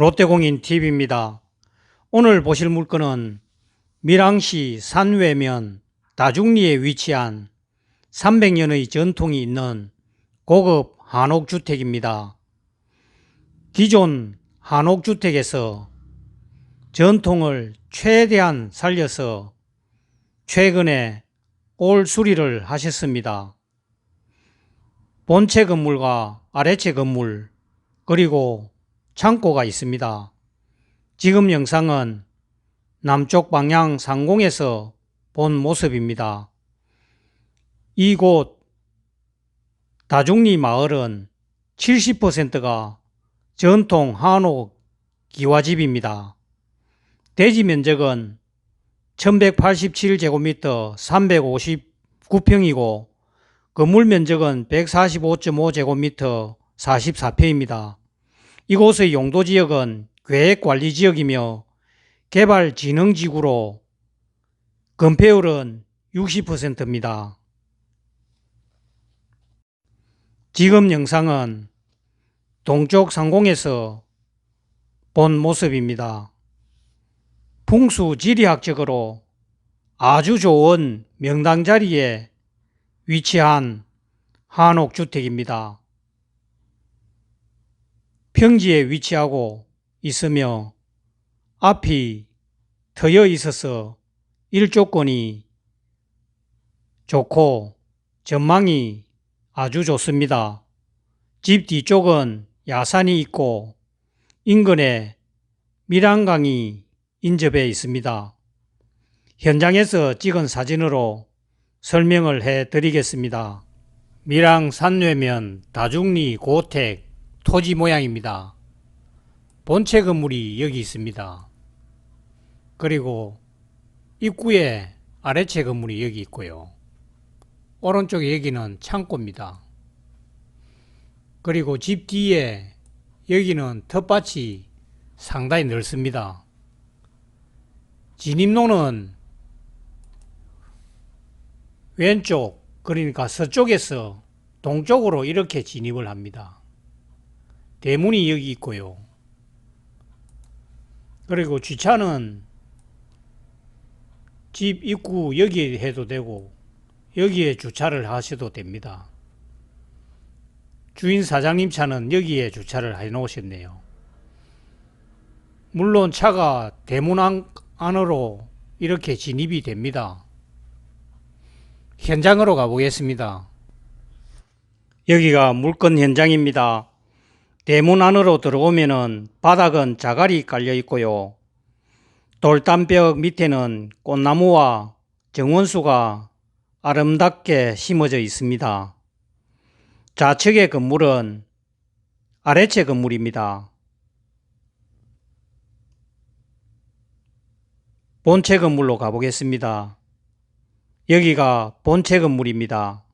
롯데공인 TV입니다. 오늘 보실 물건은 밀양시 산외면 다중리에 위치한 300년의 전통이 있는 고급 한옥주택입니다. 기존 한옥주택에서 전통을 최대한 살려서 최근에 올 수리를 하셨습니다. 본체 건물과 아래체 건물 그리고 창고가 있습니다. 지금 영상은 남쪽 방향 상공에서 본 모습입니다. 이곳 다중리 마을은 70%가 전통 한옥 기와집입니다. 대지 면적은 1187제곱미터 359평이고 건물 면적은 145.5제곱미터 44평입니다. 이곳의 용도 지역은 계획 관리 지역이며 개발 진흥 지구로 건폐율은 60%입니다. 지금 영상은 동쪽 상공에서 본 모습입니다. 풍수 지리학적으로 아주 좋은 명당 자리에 위치한 한옥주택입니다. 평지에 위치하고 있으며 앞이 트여 있어서 일조권이 좋고 전망이 아주 좋습니다. 집 뒤쪽은 야산이 있고 인근에 밀양강이 인접해 있습니다. 현장에서 찍은 사진으로 설명을 해 드리겠습니다. 밀양 산외면 다중리 고택 토지 모양입니다. 본체 건물이 여기 있습니다. 그리고 입구에 아래체 건물이 여기 있고요. 오른쪽에 여기는 창고입니다. 그리고 집 뒤에 여기는 텃밭이 상당히 넓습니다. 진입로는 왼쪽, 그러니까 서쪽에서 동쪽으로 이렇게 진입을 합니다. 대문이 여기 있고요. 그리고 주차는 집 입구 여기에 해도 되고 여기에 주차를 하셔도 됩니다. 주인 사장님 차는 여기에 주차를 해 놓으셨네요. 물론 차가 대문 안, 안으로 이렇게 진입이 됩니다. 현장으로 가보겠습니다. 여기가 물건 현장입니다. 대문 안으로 들어오면은 바닥은 자갈이 깔려 있고요. 돌담벽 밑에는 꽃나무와 정원수가 아름답게 심어져 있습니다. 좌측의 건물은 아래채 건물입니다. 본체 건물로 가보겠습니다. 여기가 본체 건물입니다.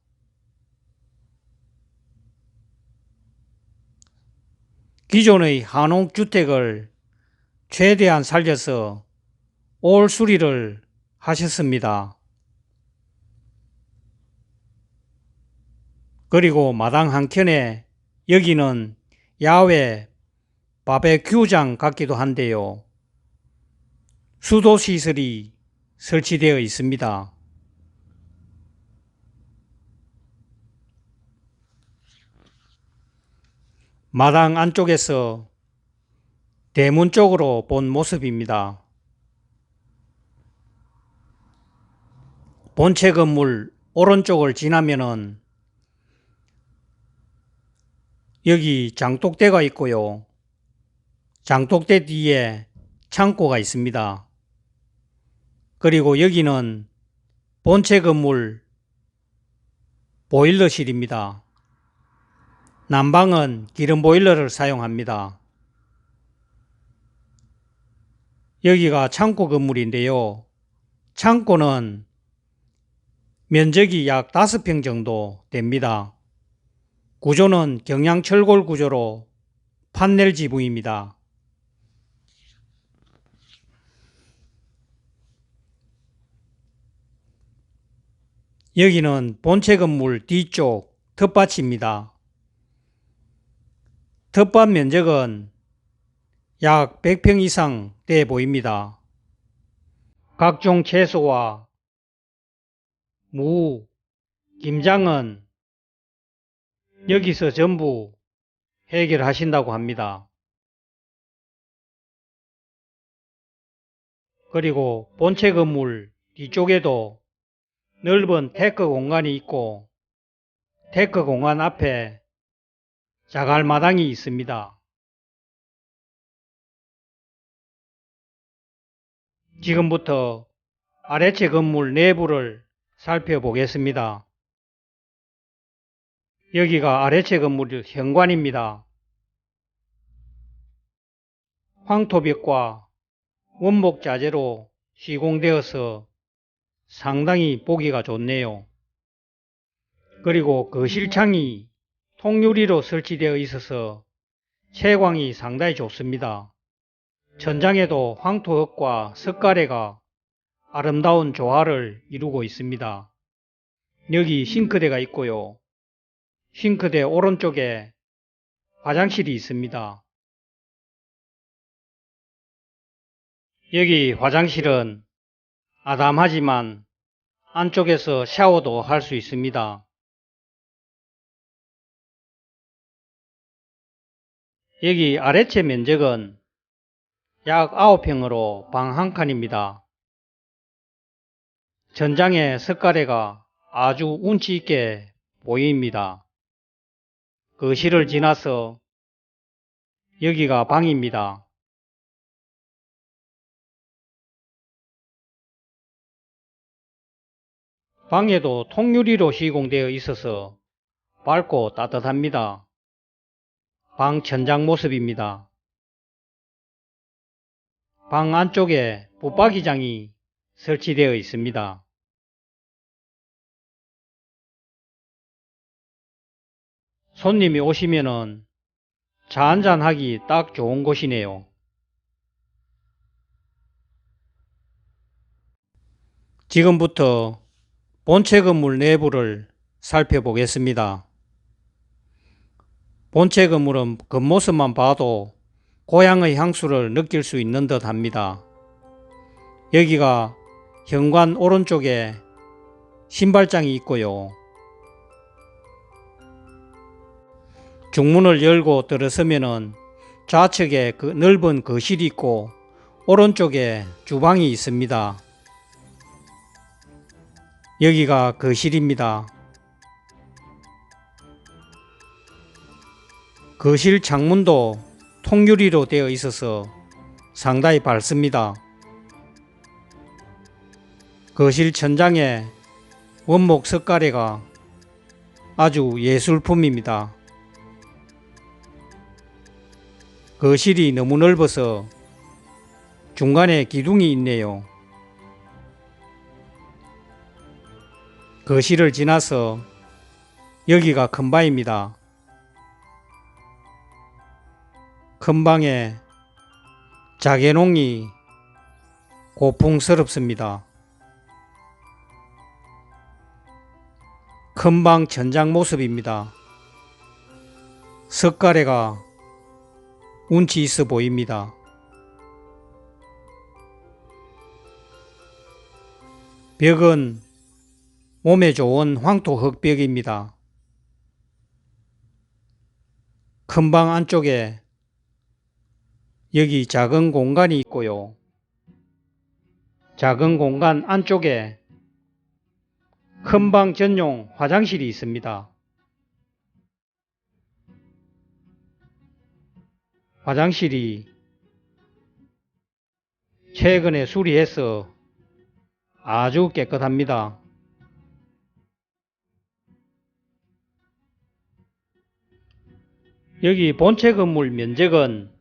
기존의 한옥주택을 최대한 살려서 올 수리를 하셨습니다. 그리고 마당 한켠에 여기는 야외 바베큐장 같기도 한데요. 수도 시설이 설치되어 있습니다. 마당 안쪽에서 대문 쪽으로 본 모습입니다. 본체 건물 오른쪽을 지나면은 여기 장독대가 있고요. 장독대 뒤에 창고가 있습니다. 그리고 여기는 본체 건물 보일러실입니다. 난방은 기름 보일러를 사용합니다. 여기가 창고 건물인데요. 창고는 면적이 약 5평 정도 됩니다. 구조는 경량철골 구조로 판넬 지붕입니다. 여기는 본체 건물 뒤쪽 텃밭입니다. 텃밭 면적은 약 100평 이상 돼 보입니다. 각종 채소와 무, 김장은 여기서 전부 해결하신다고 합니다. 그리고 본체 건물 뒤쪽에도 넓은 테크 공간이 있고 테크 공간 앞에 자갈 마당이 있습니다. 지금부터 아래채 건물 내부를 살펴보겠습니다. 여기가 아래채 건물 현관입니다. 황토벽과 원목 자재로 시공되어서 상당히 보기가 좋네요. 그리고 거실창이 통유리로 설치되어 있어서 채광이 상당히 좋습니다. 천장에도 황토흙과 석가래가 아름다운 조화를 이루고 있습니다. 여기 싱크대가 있고요. 싱크대 오른쪽에 화장실이 있습니다. 여기 화장실은 아담하지만 안쪽에서 샤워도 할 수 있습니다. 여기 아래채 면적은 약 9평으로 방 한 칸입니다. 전장의 석가래가 아주 운치 있게 보입니다. 거실을 지나서 여기가 방입니다. 방에도 통유리로 시공되어 있어서 밝고 따뜻합니다. 방 천장 모습입니다. 방 안쪽에 붙박이장이 설치되어 있습니다. 손님이 오시면은 차 한잔하기 딱 좋은 곳이네요. 지금부터 본체 건물 내부를 살펴보겠습니다. 본체 건물은 겉모습만 봐도 고향의 향수를 느낄 수 있는 듯 합니다. 여기가 현관 오른쪽에 신발장이 있고요. 중문을 열고 들어서면은 좌측에 그 넓은 거실이 있고 오른쪽에 주방이 있습니다. 여기가 거실입니다. 거실 창문도 통유리로 되어 있어서 상당히 밝습니다. 거실 천장에 원목 석가래가 아주 예술품입니다. 거실이 너무 넓어서 중간에 기둥이 있네요. 거실을 지나서 여기가 큰 방입니다. 큰 방에 자개농이 고풍스럽습니다. 큰방 천장 모습입니다. 석가래가 운치 있어 보입니다. 벽은 몸에 좋은 황토 흙벽입니다. 큰방 안쪽에 여기 작은 공간이 있고요. 작은 공간 안쪽에 큰 방 전용 화장실이 있습니다. 화장실이 최근에 수리해서 아주 깨끗합니다. 여기 본체 건물 면적은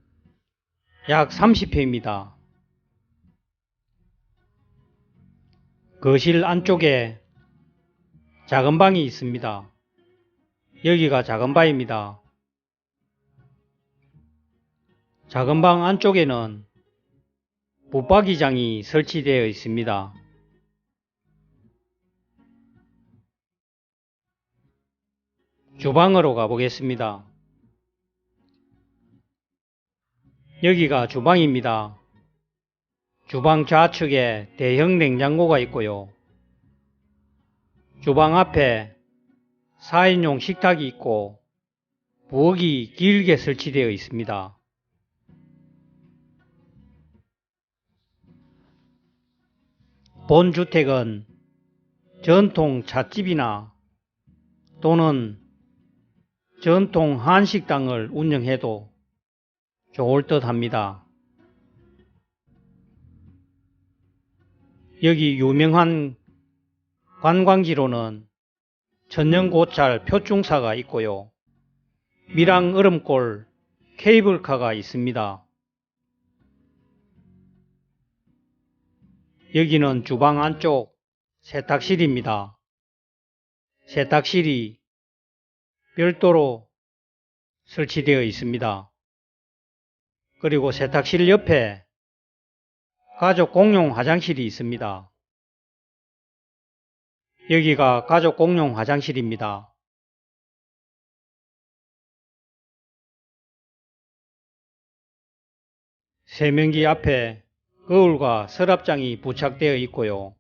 약 30평입니다. 거실 안쪽에 작은 방이 있습니다. 여기가 작은 방입니다. 작은 방 안쪽에는 붙박이장이 설치되어 있습니다. 주방으로 가보겠습니다. 여기가 주방입니다. 주방 좌측에 대형 냉장고가 있고요. 주방 앞에 4인용 식탁이 있고 부엌이 길게 설치되어 있습니다. 본 주택은 전통 찻집이나 또는 전통 한식당을 운영해도 좋을 듯 합니다. 여기 유명한 관광지로는 천년고찰 표충사가 있고요. 밀양 얼음골 케이블카가 있습니다. 여기는 주방 안쪽 세탁실입니다. 세탁실이 별도로 설치되어 있습니다. 그리고 세탁실 옆에 가족 공용 화장실이 있습니다. 여기가 가족 공용 화장실입니다. 세면기 앞에 거울과 서랍장이 부착되어 있고요.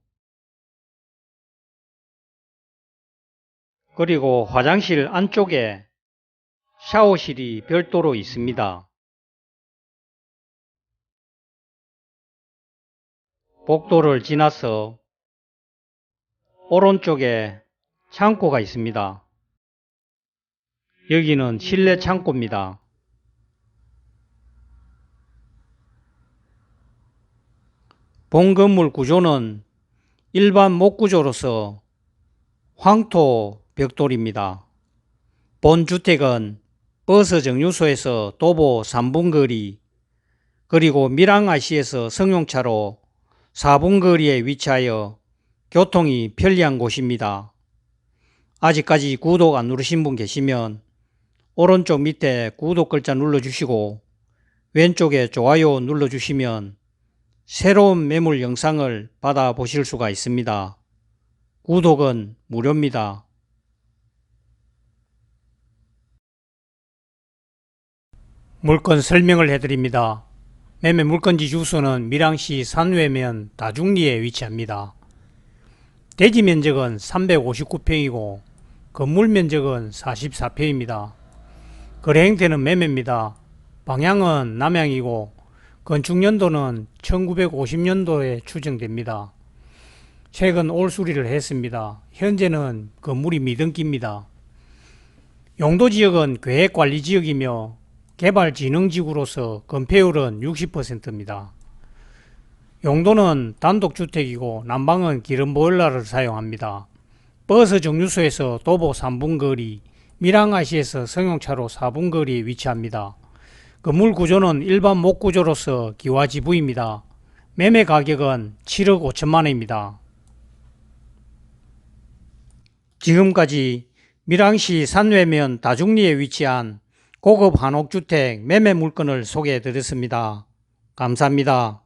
그리고 화장실 안쪽에 샤워실이 별도로 있습니다. 복도를 지나서 오른쪽에 창고가 있습니다. 여기는 실내 창고입니다. 본 건물 구조는 일반 목구조로서 황토 벽돌입니다. 본 주택은 버스 정류소에서 도보 3분 거리, 그리고 밀양IC에서 승용차로 4분 거리에 위치하여 교통이 편리한 곳입니다. 아직까지 구독 안 누르신 분 계시면 오른쪽 밑에 구독 글자 눌러주시고 왼쪽에 좋아요 눌러주시면 새로운 매물 영상을 받아 보실 수가 있습니다. 구독은 무료입니다. 물건 설명을 해드립니다. 매매 물건지 주소는 밀양시 산외면 다중리에 위치합니다. 대지 면적은 359평이고 건물 면적은 44평입니다. 거래 행태는 매매입니다. 방향은 남향이고 건축 연도는 1950년도에 추정됩니다. 최근 올 수리를 했습니다. 현재는 건물이 미등기입니다. 용도 지역은 계획관리지역이며 개발진흥지구로서 건폐율은 60%입니다. 용도는 단독주택이고 난방은 기름보일러를 사용합니다. 버스 정류소에서 도보 3분 거리, 밀양아시에서 승용차로 4분 거리에 위치합니다. 건물 구조는 일반 목구조로서 기와지부입니다. 매매 가격은 7억 5천만 원입니다. 지금까지 밀양시 산외면 다중리에 위치한 고급 한옥주택 매매 물건을 소개해 드렸습니다. 감사합니다.